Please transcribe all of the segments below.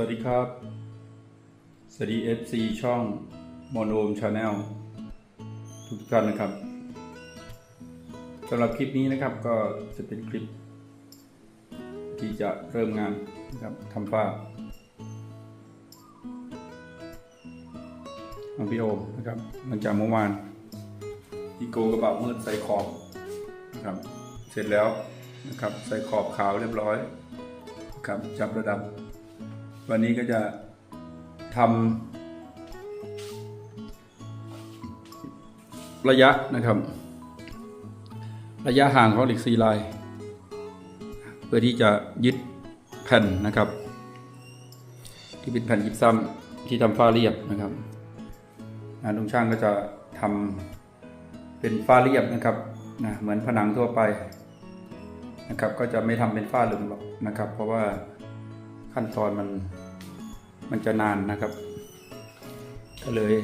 วัสดีครับ สวัสดี FC ช่องโมโนมชาแนลทุกท่านนะครับสำหรับคลิปนี้นะครับก็จะเป็นคลิป ที่จะเริ่มงานนะครับทำฝ้าของพี่โอมนะครับหลังจากเมื่อวานที่โกกระเป๋ามืดใส่ขอบนะครับเสร็จแล้วนะครับใส่ขอบขาวเรียบร้อยนะครับจับระดับ วันนี้ก็จะทำระยะนะครับ ระยะห่างของเหล็กซีลน์เพื่อที่จะยึดแผ่นนะครับ ที่เป็นแผ่นยิบซ้ำที่ทำฝ้าเรียบนะครับอ่าลุงช่างก็จะทำเป็นฝ้าเรียบนะครับนะเหมือนผนังทั่วไปนะครับ ก็จะไม่ทำเป็นฝ้าหลุมหรอกนะครับ เพราะว่า ขั้นตอนมันมันจะนานนะครับ ก็เลย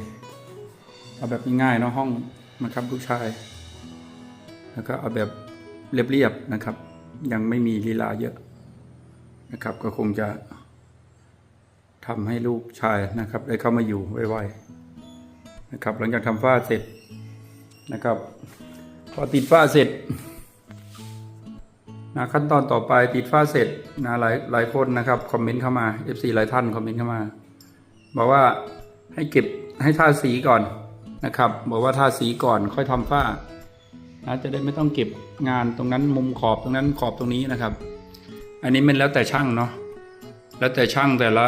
เอาแบบง่ายๆเนาะห้องนะครับลูกชาย แล้วก็เอาแบบเรียบๆนะครับ ยังไม่มีลีลาเยอะนะครับ ก็คงจะทำให้ลูกชายนะครับ ได้เข้ามาอยู่ไวๆนะครับ หลังจากทำฝ้าเสร็จนะครับ พอติดฝ้าเสร็จ นะขั้นตอนต่อไปติดฝ้าเสร็จนะหลายหลายคนนะครับคอมเมนต์เข้ามา FC หลายท่านคอมเมนต์เข้ามา บอกว่าให้เก็บให้ทาสีก่อนนะครับ บอกว่าทาสีก่อนค่อยทำฝ้านะจะได้ไม่ต้องเก็บงานตรงนั้นมุมขอบตรงนั้นขอบตรงนี้นะครับ อันนี้มันแล้วแต่ช่างเนาะแล้วแต่ช่างแต่ละ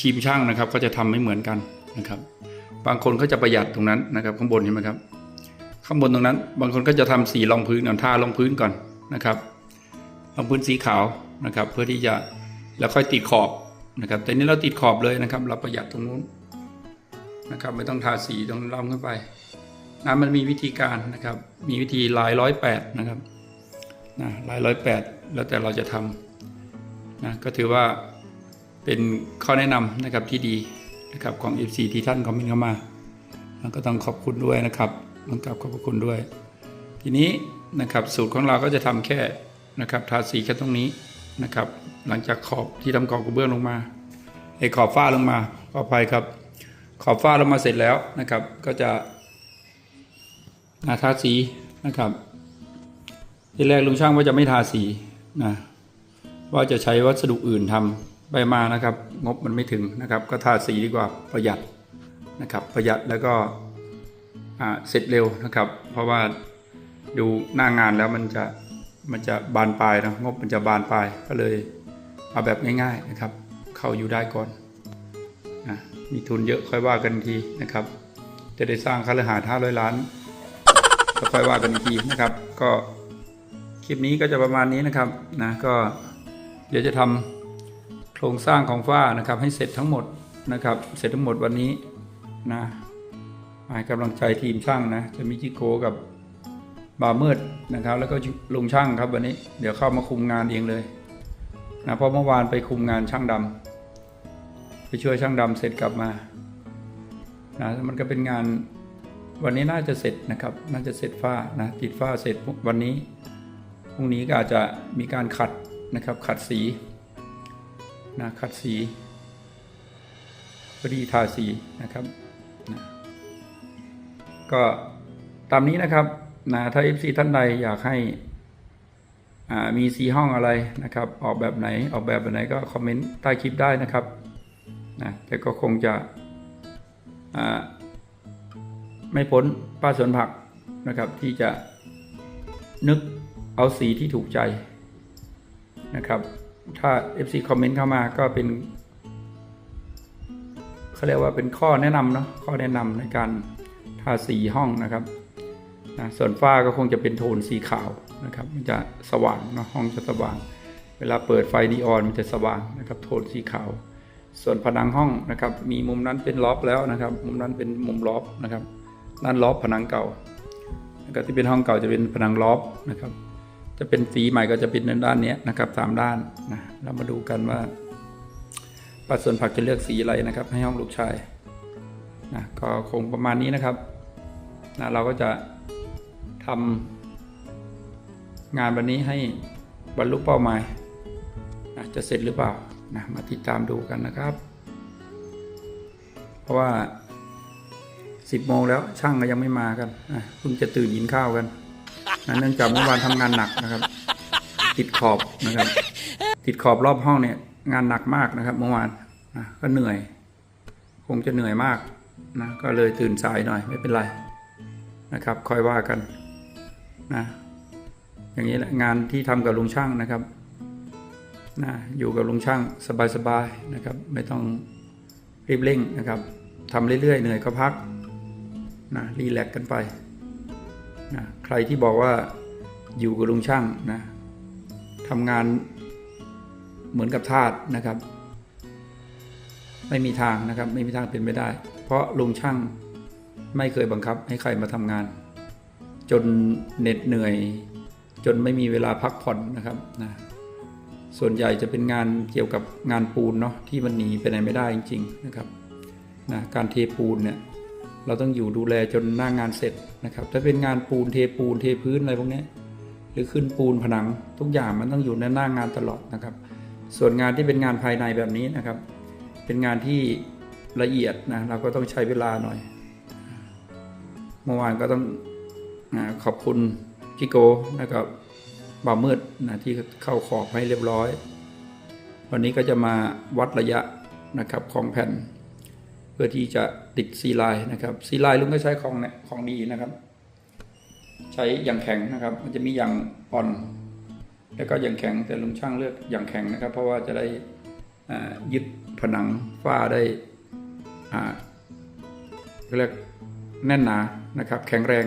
ทีมช่างนะครับ ก็จะทำไม่เหมือนกันนะครับ บางคนก็จะประหยัดตรงนั้นนะครับ ข้างบนเห็นไหมครับ ข้างบนตรงนั้น บางคนก็จะทำสีรองพื้นก่อนทารองพื้นก่อนนะครับ รองพื้นสีขาวนะครับ เพื่อที่จะแล้วค่อยติดขอบนะครับแต่นี้เราติดขอบเลยนะครับ เราประหยัดตรงนู้นนะครับ ไม่ต้องทาสีตรงล่ำขึ้นไปนะมันมีวิธีการนะครับ มีวิธีลายร้อยแปดนะครับนะลายร้อยแปดแล้วแต่เราจะทำนะก็ถือว่าเป็นข้อแนะนำนะครับที่ดีนะครับของ FC ที่ท่านคอมเมนต์เข้ามาแล้วก็ต้องขอบคุณด้วยนะครับต้องกราบขอบคุณด้วย ทีนี้นะครับสูตรของเราก็จะทำแค่ นะครับทาสีแค่ตรงนี้นะครับ หลังจากขอบที่ทำขอบกระเบื้องลงมาไอ้ขอบฝ้าลงมาขออภัยครับ ขอบฝ้าลงมาเสร็จแล้วนะครับ ก็จะนะทาสีนะครับทีแรกลุงช่างว่าจะไม่ทาสีนะว่าจะใช้วัสดุอื่นทำไปมานะครับ งบมันไม่ถึงนะครับ ก็ทาสีดีกว่าประหยัดนะครับ ประหยัดแล้วก็เสร็จเร็วนะครับ เพราะว่าดูหน้างานแล้วมันจะ มันจะบานปลายนะงบมันจะบานปลายก็เลยเอาแบบง่าย ๆนะครับ เข้าอยู่ได้ก่อนนะมีทุนเยอะค่อยว่ากันทีนะครับ จะได้สร้างคาลหาห้าร้อยล้านก็ค่อยว่ากันทีนะครับ ก็คลิปนี้ก็จะประมาณนี้นะครับนะก็เดี๋ยวจะทำโครงสร้างของฝ้านะครับ ให้เสร็จทั้งหมดนะครับ เสร็จทั้งหมดวันนี้นะให้กำลังใจทีมช่างนะ จะมีจิโกกับ บ่ามิดนะครับ แล้วก็ลุงช่างครับวันนี้ เดี๋ยวเข้ามาคุมงานเองเลยนะเพราะเมื่อวานไปคุมงานช่างดำไปช่วยช่างดำเสร็จกลับมานะมันก็เป็นงานวันนี้น่าจะเสร็จนะครับ น่าจะเสร็จฝ้านะติดฝ้าเสร็จวันนี้พรุ่งนี้ก็อาจจะมีการขัดนะครับ ขัดสีนะขัดสีพอดีทาสีนะครับนะก็ตามนี้นะครับ นะถ้า FC ท่านใดอยากให้มีสีห้องอะไรนะครับ ออกแบบไหนออกแบบแบบไหนก็คอมเมนต์ใต้คลิปได้นะครับนะแต่ก็คงจะไม่พ้นป้าสวนผักนะครับที่จะนึกเอาสีที่ถูกใจนะครับ ถ้า FC คอมเมนต์เข้ามาก็เป็นเขาเรียกว่าเป็นข้อแนะนำเนาะข้อแนะนำในการทาสีห้องนะครับ นะส่วนฝ้าก็คงจะเป็นโทนสีขาวนะครับ มันจะสว่างนาะห้องจะสว่าง เวลาเปิดไฟนีออนมันจะสว่างนะครับ โทนสีขาว ส่วนผนังห้องนะครับ มีมุมนั้นเป็นล็อบแล้วนะครับ มุมนั้นเป็นมุมล็อบนะครับด้านล็อบผนังเก่าแล้วก็ที่เป็นห้องเก่าจะเป็นผนังล็อบนะครับ จะเป็นสีใหม่ก็จะเป็นด้านนี้นะครับสามด้านนะเรามาดูกันว่าปัดส่วนผักจะเลือกสีอะไรนะครับ ให้ห้องลูกชายนะก็คงประมาณนี้นะครับนะเราก็จะ ทำงานวันนี้ให้บรรลุเป้าหมายนะจะเสร็จหรือเปล่านะมาติดตามดูกันนะครับ เพราะว่าสิบโมงแล้วช่างก็ยังไม่มากันอะเพิ่งจะตื่นกินข้าวกันนะเนื่องจากเมื่อวานทำงานหนักนะครับ ติดขอบนะครับ ติดขอบรอบห้องเนี่ย งานหนักมากนะครับ เมื่อวานนะก็เหนื่อย คงจะเหนื่อยมากนะก็เลยตื่นสายหน่อยไม่เป็นไรนะครับค่อยว่ากัน นะอย่างนี้แหละงานที่ทำกับลุงช่างนะครับนะอยู่กับลุงช่างสบายๆนะครับ ไม่ต้องรีบเร่งนะครับทำเรื่อยๆเหนื่อยก็พักนะรีแลกซ์กันไปนะใครที่บอกว่าอยู่กับลุงช่างนะทำงานเหมือนกับทาสนะครับ ไม่มีทางนะครับ ไม่มีทางเป็นไม่ได้ เพราะลุงช่างไม่เคยบังคับให้ใครมาทำงาน จนเหน็ดเหนื่อย จนไม่มีเวลาพักผ่อนนะครับนะส่วนใหญ่จะเป็นงานเกี่ยวกับงานปูนเนาะที่มันหนีไปไหนไม่ได้จริง ๆนะครับนะการเทปูนเนี่ยเราต้องอยู่ดูแลจนหน้างงานเสร็จนะครับ ถ้าเป็นงานปูนเทปูนเทพื้นอะไรพวกนี้หรือขึ้นปูนผนังทุกอย่างมันต้องอยู่ในหน้างงานตลอดนะครับ ส่วนงานที่เป็นงานภายในแบบนี้นะครับ เป็นงานที่ละเอียดนะเราก็ต้องใช้เวลาหน่อย เมื่อวานก็ต้อง ขอบคุณพี่โกนะครับบ่ามืดนะที่เข้าขอบให้เรียบร้อย วันนี้ก็จะมาวัดระยะนะครับของแผ่น เพื่อที่จะติดซีไลน์นะครับซีไลน์ลุงก็ใช้ของเนี่ยของดีนะครับ ใช้อย่างแข็งนะครับ มันจะมีอย่างอ่อน แล้วก็อย่างแข็งแต่ลุงช่างเลือกอย่างแข็งนะครับ เพราะว่าจะได้ยึดผนังฝ้าได้เรียกแน่นหนานะครับ แข็งแรง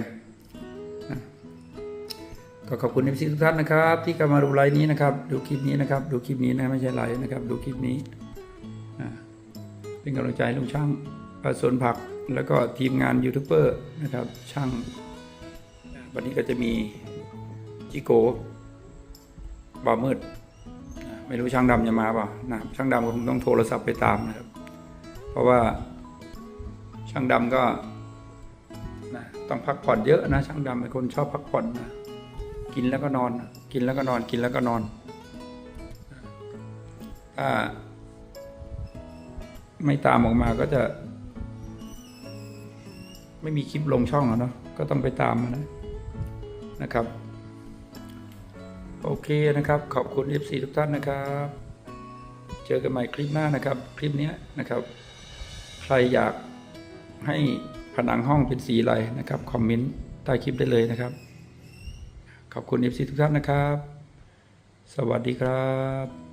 ก็ขอบคุณเอฟซีทุกท่านนะครับ ที่เข้ามาดูไลน์นี้นะครับ ดูคลิปนี้นะครับ ดูคลิปนี้นะไม่ใช่ไลน์นะครับ ดูคลิปนี้เป็นกำลังใจลุงช่างสวนผักแล้วก็ทีมงานยูทูบเบอร์นะครับ ช่าง วันนี้ก็จะมีจิโกบ่ามืด ไม่รู้ช่างดำจะมาเปล่านะช่างดำก็คงต้องโทรศัพท์ไปตามนะครับ เพราะว่าช่างดำก็นะต้องพักผ่อนเยอะนะ ช่างดำเป็นคนชอบพักผ่อนนะ กินแล้วก็นอน กินแล้วก็นอน กินแล้วก็นอนถ้าไม่ตามออกมาก็จะ ไม่มีคลิปลงช่องอะเนาะก็ต้องไปตามมานะนะครับ โอเคนะครับ ขอบคุณ FC ทุกท่านนะครับ เจอกันใหม่คลิปหน้านะครับ คลิปนี้นะครับ ใครอยากให้ผนังห้องเป็นสีอะไรนะครับ คอมเมนต์ใต้คลิปได้เลยนะครับ ขอบคุณ FC ทุกท่านนะครับ สวัสดีครับ